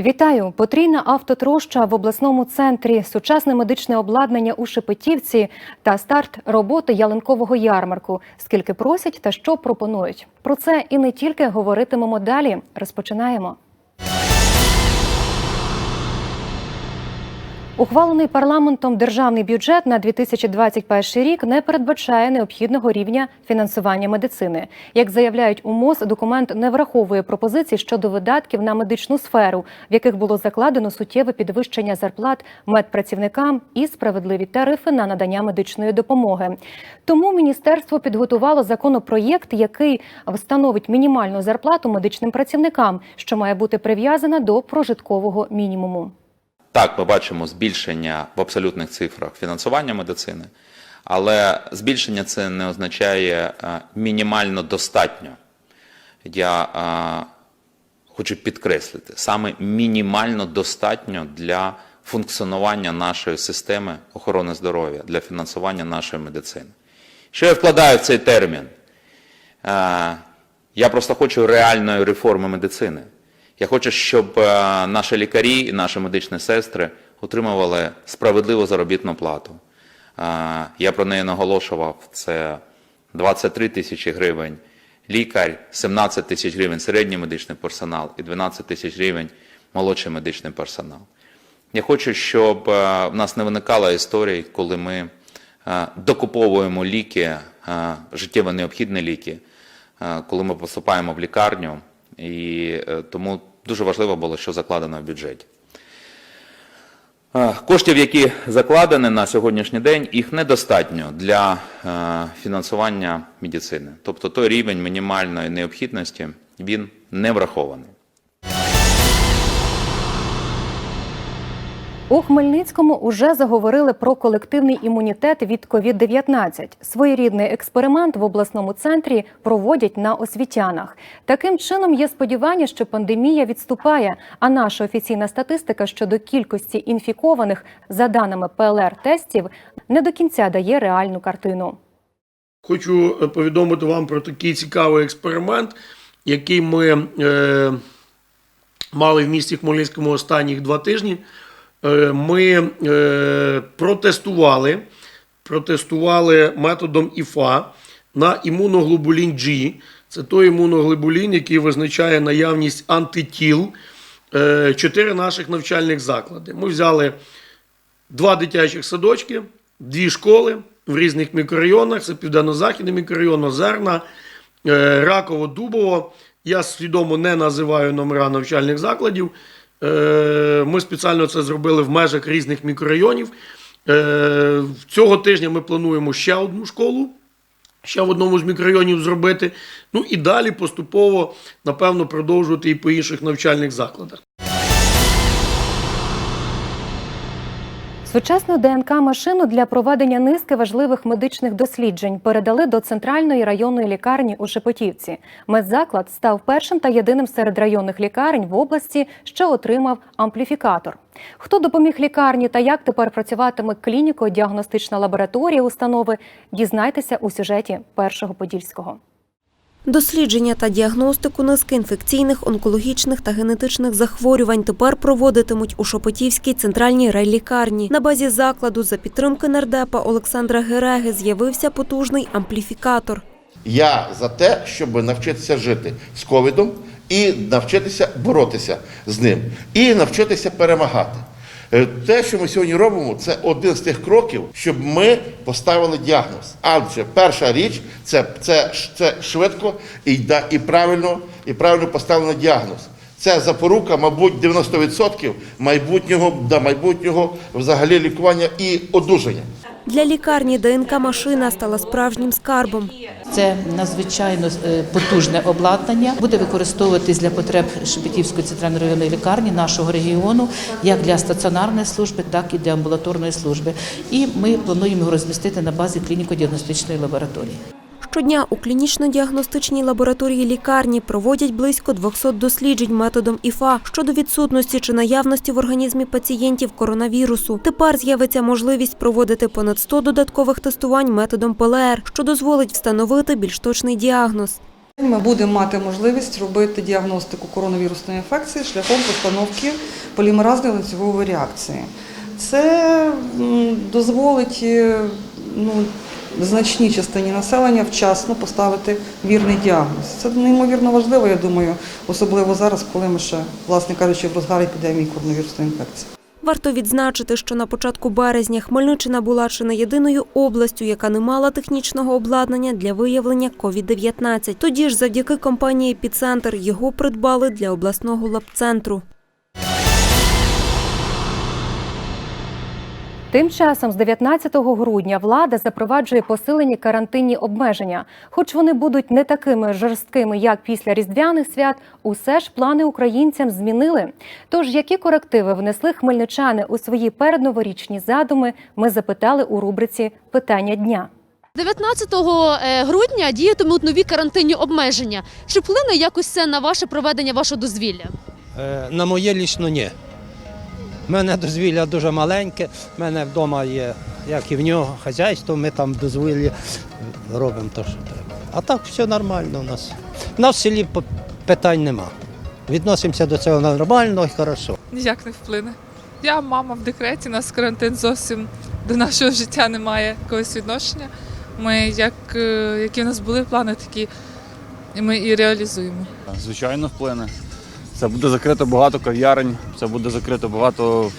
Вітаю! Потрійна автотроща в обласному центрі, сучасне медичне обладнання у Шепетівці та старт роботи ялинкового ярмарку. Скільки просять та що пропонують. Про це і не тільки говоритимемо далі. Розпочинаємо. Ухвалений парламентом державний бюджет на 2021 рік не передбачає необхідного рівня фінансування медицини. Як заявляють у МОЗ, документ не враховує пропозицій щодо видатків на медичну сферу, в яких було закладено суттєве підвищення зарплат медпрацівникам і справедливі тарифи на надання медичної допомоги. Тому міністерство підготувало законопроєкт, який встановить мінімальну зарплату медичним працівникам, що має бути прив'язана до прожиткового мінімуму. Так, ми бачимо збільшення в абсолютних цифрах фінансування медицини, але збільшення це не означає е, мінімально достатньо. Я е, хочу підкреслити, саме мінімально достатньо для функціонування нашої системи охорони здоров'я, для фінансування нашої медицини. Що я вкладаю в цей термін? Е, Я просто хочу реальної реформи медицини. Я хочу, щоб е, наші лікарі і наші медичні сестри отримували справедливу заробітну плату. Е, Я про неї наголошував. Це 23 тисячі гривень лікар, 17 тисяч гривень середній медичний персонал і 12 тисяч гривень молодший медичний персонал. Я хочу, щоб е, в нас не виникало історій, коли ми докуповуємо ліки, життєво необхідні ліки, коли ми поступаємо в лікарню, і тому дуже важливо було, що закладено в бюджеті. Коштів, які закладені на сьогоднішній день, їх недостатньо для е, фінансування медицини. Тобто той рівень мінімальної необхідності він не врахований. У Хмельницькому уже заговорили про колективний імунітет від COVID-19. Своєрідний експеримент в обласному центрі проводять на освітянах. Таким чином є сподівання, що пандемія відступає. А наша офіційна статистика щодо кількості інфікованих за даними ПЛР-тестів не до кінця дає реальну картину. Хочу е, повідомити вам про такий цікавий експеримент, який ми е, мали в місті Хмельницькому останніх два тижні. Е, ми е, протестували, протестували методом ІФА на імуноглобулін G. Це той імуноглобулін, який визначає наявність антитіл. Е, Чотири наших навчальних заклади. Ми взяли два дитячих садочки, дві школи в різних мікрорайонах. Це Південно-Західний мікрорайон, Озерна, Раково, Дубово. Я свідомо не називаю номера навчальних закладів. Е, Ми спеціально це зробили в межах різних мікрорайонів. Е, Цього тижня ми плануємо ще одну школу. Ще в одному з мікрорайонів зробити. Ну і далі поступово, напевно, продовжувати і по інших навчальних закладах. Сучасну ДНК-машину для проведення низки важливих медичних досліджень передали до центральної районної лікарні у Шепетівці. Медзаклад став першим та єдиним серед районних лікарень в області, що отримав ампліфікатор. Хто допоміг лікарні та як тепер працюватиме клініко-діагностична лабораторія установи, дізнайтеся у сюжеті першого подільського. Дослідження та діагностику низки інфекційних, онкологічних та генетичних захворювань тепер проводитимуть у Шепетівській центральній райлікарні. На базі закладу за підтримки нардепа Олександра Гереги з'явився потужний ампліфікатор. Я за те, щоб навчитися жити з ковідом і навчитися боротися з ним, і навчитися перемагати. Е, Те, що ми сьогодні робимо, це один з тих кроків, щоб ми поставили діагноз. Адже перша річ це, це, це швидко і, і правильно, і правильно поставлено діагноз. Це запорука, мабуть, 90% майбутнього, да, майбутнього взагалі лікування і одужання. Для лікарні ДНК-машина стала справжнім скарбом. Це надзвичайно е, потужне обладнання. Буде використовуватись для потреб Шепетівської центральної районної лікарні нашого регіону, як для стаціонарної служби, так і для амбулаторної служби. І ми плануємо його розмістити на базі клініко-діагностичної лабораторії. Щодня у клінічно-діагностичній лабораторії лікарні проводять близько 200 досліджень методом ІФА щодо відсутності чи наявності в організмі пацієнтів коронавірусу. Тепер з'явиться можливість проводити понад 100 додаткових тестувань методом ПЛР, що дозволить встановити більш точний діагноз. Ми будемо мати можливість робити діагностику коронавірусної інфекції шляхом постановки полімеразної ланцюгової реакції. Це дозволить е, ну, значній частині населення вчасно поставити вірний діагноз. Це неймовірно важливо, я думаю, особливо зараз, коли ми ще, власне кажучи, в розгарі епідемії коронавірусної інфекції. Варто відзначити, що на початку березня Хмельниччина була чи не єдиною областю, яка не мала технічного обладнання для виявлення COVID-19. Тоді ж завдяки компанії «Епіцентр» його придбали для обласного лабцентру. Тим часом з 19 грудня влада запроваджує посилені карантинні обмеження. Хоч вони будуть не такими жорсткими, як після різдвяних свят, усе ж плани українцям змінили. Тож які корективи внесли хмельничани у свої передноворічні задуми, ми запитали у рубриці Питання дня. 19 е, грудня діятимуть нові карантинні обмеження. Чи вплине якось це на ваше проведення вашого дозвілля? Е, На моє лічно ні. У мене дозвілля дуже маленьке, в мене вдома є, як і в нього, хазяйство, ми там дозвілля робимо те, що треба. А так все нормально у нас. У нас в селі питань нема. Відносимося до цього нормально і хорошо. ніяк не вплине. Я мама в декреті, у нас карантин зовсім до нашого життя не має якогось відношення. Ми, як, е, які в нас були плани, такі і ми і реалізуємо. Звичайно, вплине. Це буде закрито багато кав'ярень, це буде закрито багато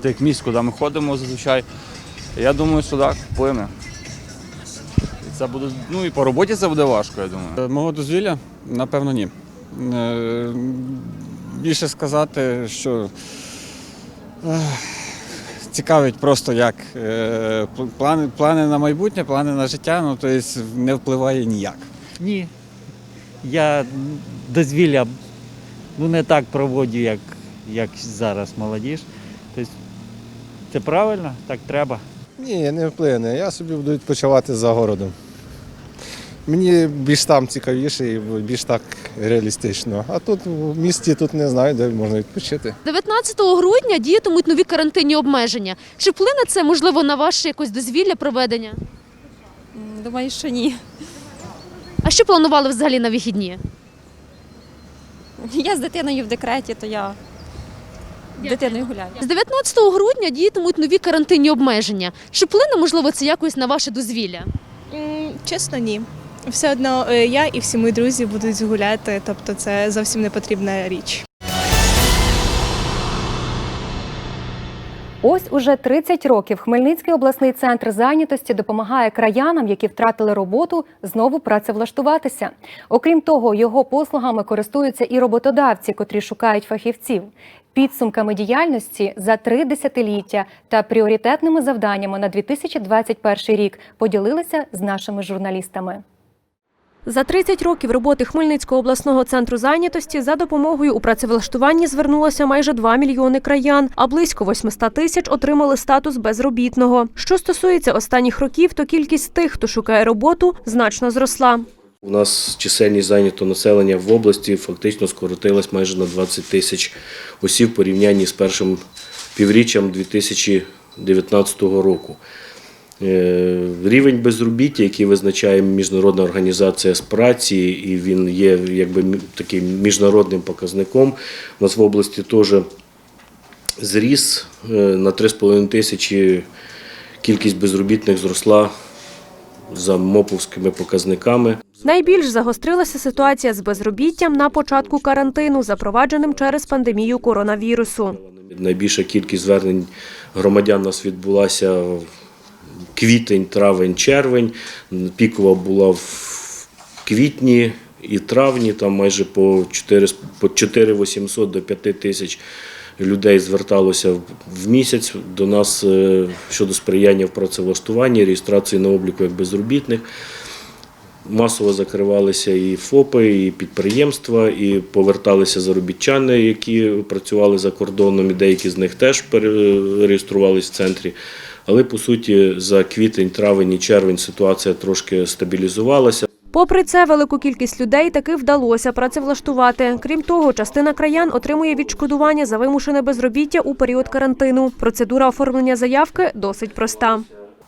тих місць, куди ми ходимо зазвичай. Я думаю, що так, вплине. І це буде, ну і по роботі це буде важко, я думаю. Мого дозвілля, напевно, ні. Е, Більше сказати, що цікавить просто як е, плани, плани на майбутнє, плани на життя, ну тобто не впливає ніяк. Ні. Я дозвілля ну, не так проводжу, як, як зараз молодіж. Тобто це правильно, так треба. Ні, не вплине. Я собі буду відпочивати за городом. Мені більш там цікавіше і більш так реалістично. А тут в місті тут не знаю, де можна відпочити. 19 грудня діятимуть нові карантинні обмеження. Чи вплине це можливо на ваше якось дозвілля проведення? Думаю, що ні. А що планували взагалі на вихідні? Я з дитиною в декреті, то я з дитиною гуляю. З 19 грудня діятимуть нові карантинні обмеження. Чи вплине можливо це якось на ваше дозвілля? Чесно, ні. Все одно е, я і всі мої друзі будуть гуляти, тобто це зовсім не потрібна річ. Ось уже 30 років Хмельницький обласний центр зайнятості допомагає краянам, які втратили роботу, знову працевлаштуватися. Окрім того, його послугами користуються і роботодавці, котрі шукають фахівців. Підсумками діяльності за три десятиліття та пріоритетними завданнями на 2021 рік поділилися з нашими журналістами. За 30 років роботи Хмельницького обласного центру зайнятості за допомогою у працевлаштуванні звернулося майже 2 мільйони краян, а близько 800 тисяч отримали статус безробітного. Що стосується останніх років, то кількість тих, хто шукає роботу, значно зросла. У нас чисельність зайнятого населення в області фактично скоротилась майже на 20 тисяч осіб в порівнянні з першим півріччям 2019 року. Е, Рівень безробіття, який визначає Міжнародна організація з праці, і він є якби таким міжнародним показником. У нас в області теж зріс е, на 3,5 тисячі кількість безробітних зросла за моповськими показниками. Найбільш загострилася ситуація з безробіттям на початку карантину, запровадженим через пандемію коронавірусу. Найбільша кількість звернень громадян у нас відбулася квітень, травень, червень. Пікова була в квітні і травні, там майже по 4, по 4 800 до 5 тисяч людей зверталося в- місяць до нас е, щодо сприяння в працевлаштуванні, реєстрації на обліку як безробітних. Масово закривалися і ФОПи, і підприємства, і поверталися заробітчани, які працювали за кордоном, і деякі з них теж перереєструвалися в центрі. Але по суті, за квітень, травень і червень ситуація трошки стабілізувалася. Попри це, велику кількість людей таки вдалося працевлаштувати. Крім того, частина краян отримує відшкодування за вимушене безробіття у період карантину. Процедура оформлення заявки досить проста.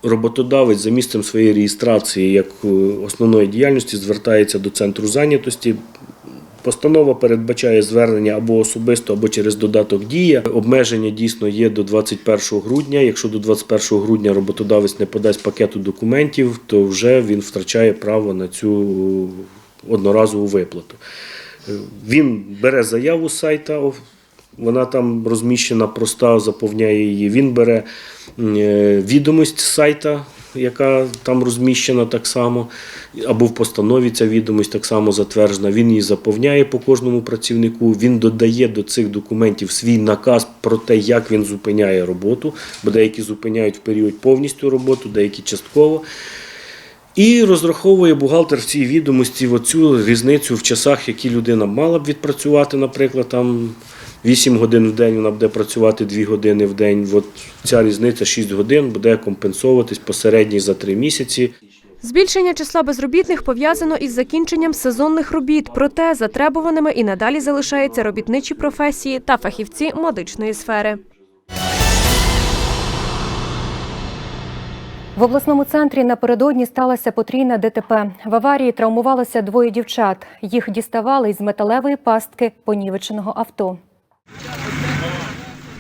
Роботодавець за місцем своєї реєстрації як е, основної діяльності звертається до центру зайнятості. Постанова передбачає звернення або особисто, або через додаток дія. Обмеження дійсно є до 21 грудня. Якщо до 21 грудня роботодавець не подасть пакету документів, то вже він втрачає право на цю одноразову виплату. Е, Він бере заяву з сайта, вона там розміщена, проста, заповняє її. Він бере е, відомість з сайта, яка там розміщена так само, або в постанові ця відомість так само затверджена. Він її заповняє по кожному працівнику. Він додає до цих документів свій наказ про те, як він зупиняє роботу, бо деякі зупиняють в період повністю роботу, деякі частково. І розраховує бухгалтер в цій відомості оцю різницю в часах, які людина мала б відпрацювати, наприклад, там 8 годин в день вона буде працювати 2 години в день. От ця різниця 6 годин буде компенсовуватись посередній за 3 місяці. Збільшення числа безробітних пов'язано із закінченням сезонних робіт, проте затребуваними і надалі залишаються робітничі професії та фахівці медичної сфери. В обласному центрі напередодні сталося потрійне ДТП. В аварії травмувалося двоє дівчат. Їх діставали із металевої пастки понівеченого авто.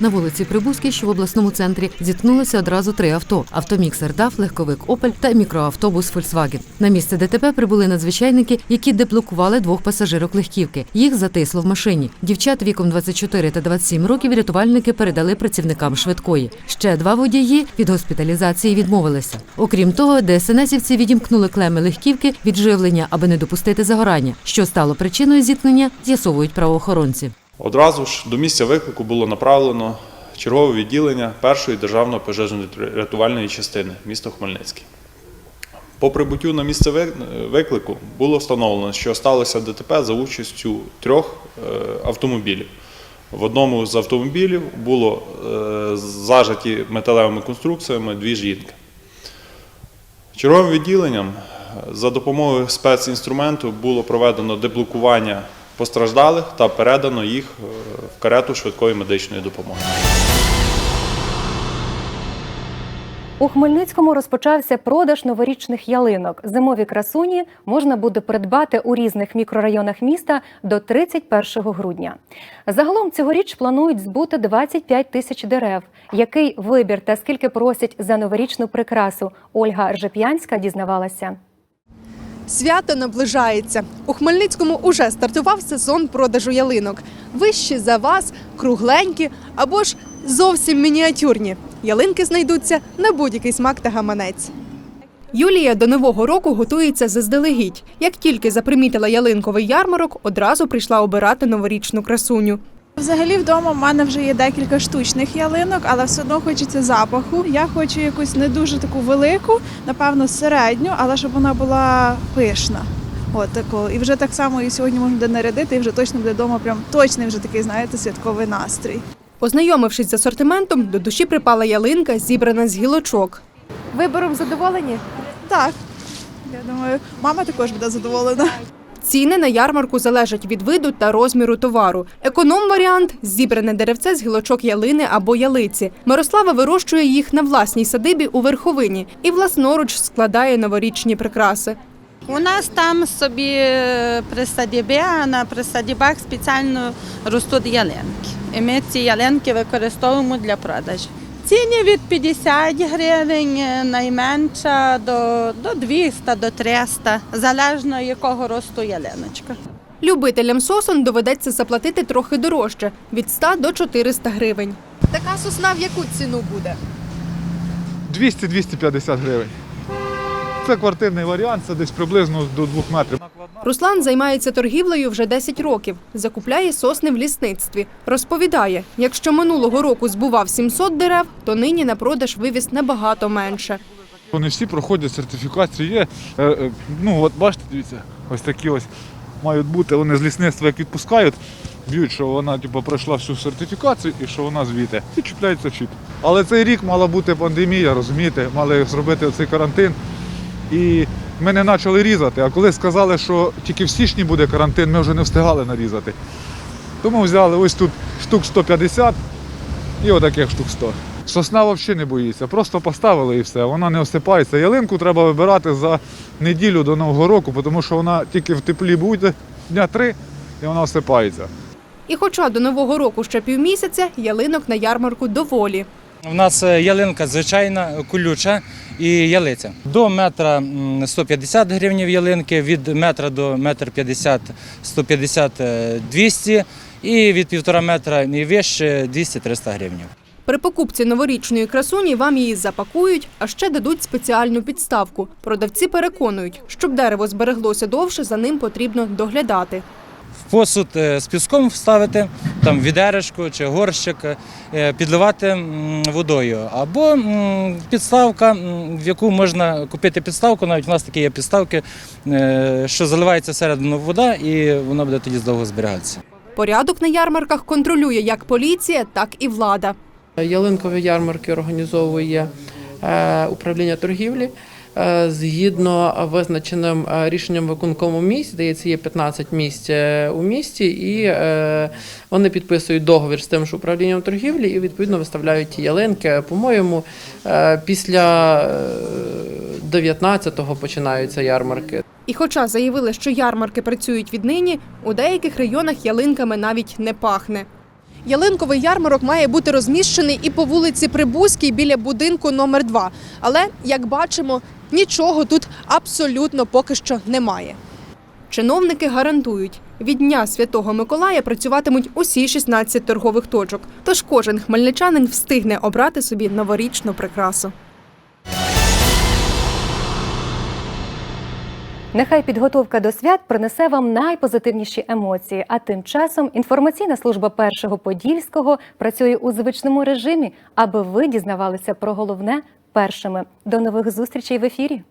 На вулиці Прибузькій, що в обласному центрі, зіткнулися одразу три авто: автоміксер ДАФ, легковик Опель та мікроавтобус Фольксваген. На місце ДТП прибули надзвичайники, які деблокували двох пасажирок легківки. Їх затисло в машині. Дівчат віком 24 та 27 років рятувальники передали працівникам швидкої. Ще два водії від госпіталізації відмовилися. Окрім того, ДСНСівці відімкнули клеми легківки від живлення, аби не допустити загорання. Що стало причиною зіткнення, з'ясовують правоохоронці. Одразу ж до місця виклику було направлено чергове відділення першої державної пожежно-рятувальної частини міста Хмельницький. По прибуттю на місце виклику було встановлено, що сталося ДТП за участю трьох е, автомобілів. В одному з автомобілів було е, зажаті металевими конструкціями дві жінки. Черговим відділенням е, за допомогою спецінструменту було проведено деблокування постраждалих та передано їх е, в карету швидкої медичної допомоги. У Хмельницькому розпочався продаж новорічних ялинок. Зимові красуні можна буде придбати у різних мікрорайонах міста до 31 грудня. Загалом цьогоріч планують збути 25 тисяч дерев. Який вибір та скільки просять за новорічну прикрасу? Ольга Ржеп'янська дізнавалася. Свято наближається. У Хмельницькому уже стартував сезон продажу ялинок. Вищі за вас, кругленькі або ж зовсім мініатюрні. Ялинки знайдуться на будь-який смак та гаманець. Юлія до нового року готується заздалегідь. Як тільки запримітила ялинковий ярмарок, одразу прийшла обирати новорічну красуню. Взагалі вдома в мене вже є декілька штучних ялинок, але все одно хочеться запаху. Я хочу якусь не дуже таку велику, напевно, середню, але щоб вона була пишна. От таку. І вже так само і сьогодні можна буде нарядити, і вже точно буде вдома прям точний вже такий, знаєте, святковий настрій. Ознайомившись з асортиментом, до душі припала ялинка, зібрана з гілочок. Вибором задоволені? Так. Я думаю, мама також буде задоволена. Ціни на ярмарку залежать від виду та розміру товару. Економ-варіант зібране деревце з гілочок ялини або ялиці. Мирослава вирощує їх на власній садибі у верховині і власноруч складає новорічні прикраси. У нас там собі е, при садібі, а на присадібах спеціально ростуть ялинки. І ми ці ялинки використовуємо для продажу. Ціні від 50 гривень е, найменша до, до 200, до 300, залежно якого росту ялиночка. Любителям сосон доведеться заплатити трохи дорожче від 100 до 400 гривень. Така сосна в яку ціну буде? 200-250 гривень. Це квартирний варіант, це десь приблизно до 2 метрів. Руслан займається торгівлею вже 10 років. Закупляє сосни в лісництві. Розповідає, якщо минулого року збував 700 дерев, то нині на продаж вивіз набагато менше. Вони всі проходять сертифікацію. Є, е, е, ну от бачите, дивіться, ось такі ось мають бути. Вони з лісництва як відпускають, б'ють, що вона типу, пройшла всю сертифікацію і що вона звідти. І чіпляється чіп. Але цей рік мала бути пандемія, розумієте, мали зробити цей карантин. І ми не почали різати. А коли сказали, що тільки в січні буде карантин, ми вже не встигали нарізати. Тому взяли ось тут штук 150 і отаких штук 100. Сосна взагалі не боїться, просто поставили і все. Вона не осипається. Ялинку треба вибирати за неділю до Нового року, тому що вона тільки в теплі буде дня три і вона осипається. І хоча до нового року ще півмісяця, ялинок на ярмарку доволі. У нас е, ялинка звичайна, колюча і ялиця. До метра м, 150 гривень ялинки, від метра до метр 50 150 е, 200 і від півтора метра і вище 200-300 гривень. При покупці новорічної красуні вам її запакують, а ще дадуть спеціальну підставку. Продавці переконують, щоб дерево збереглося довше, за ним потрібно доглядати. Посуд е, з піском вставити, там відеречку чи горщик, е, підливати водою. Або підставка, в яку можна купити підставку, навіть у нас такі є підставки, е, що заливається всередину вода і вона буде тоді довго зберігатися. Порядок на ярмарках контролює як поліція, так і влада. Ялинкові ярмарки організовує управління торгівлі. Е, Згідно визначеним е, рішенням виконкому місць, здається, є 15 місць е, у місті, і вони підписують договір з тим ж управлінням торгівлі і відповідно виставляють ті ялинки. По-моєму, після е, 19-го починаються ярмарки. І хоча заявили, що ярмарки працюють віднині, у деяких районах ялинками навіть не пахне. Ялинковий ярмарок має бути розміщений і по вулиці Прибузькій біля будинку номер 2 Але, як бачимо, нічого тут абсолютно поки що немає. Чиновники гарантують, від Дня Святого Миколая працюватимуть усі 16 торгових точок, тож кожен хмельничанин встигне обрати собі новорічну прикрасу. Нехай підготовка до свят принесе вам найпозитивніші емоції. А тим часом інформаційна служба першого подільського працює у звичному режимі, аби ви дізнавалися про головне першими. До нових зустрічей в ефірі.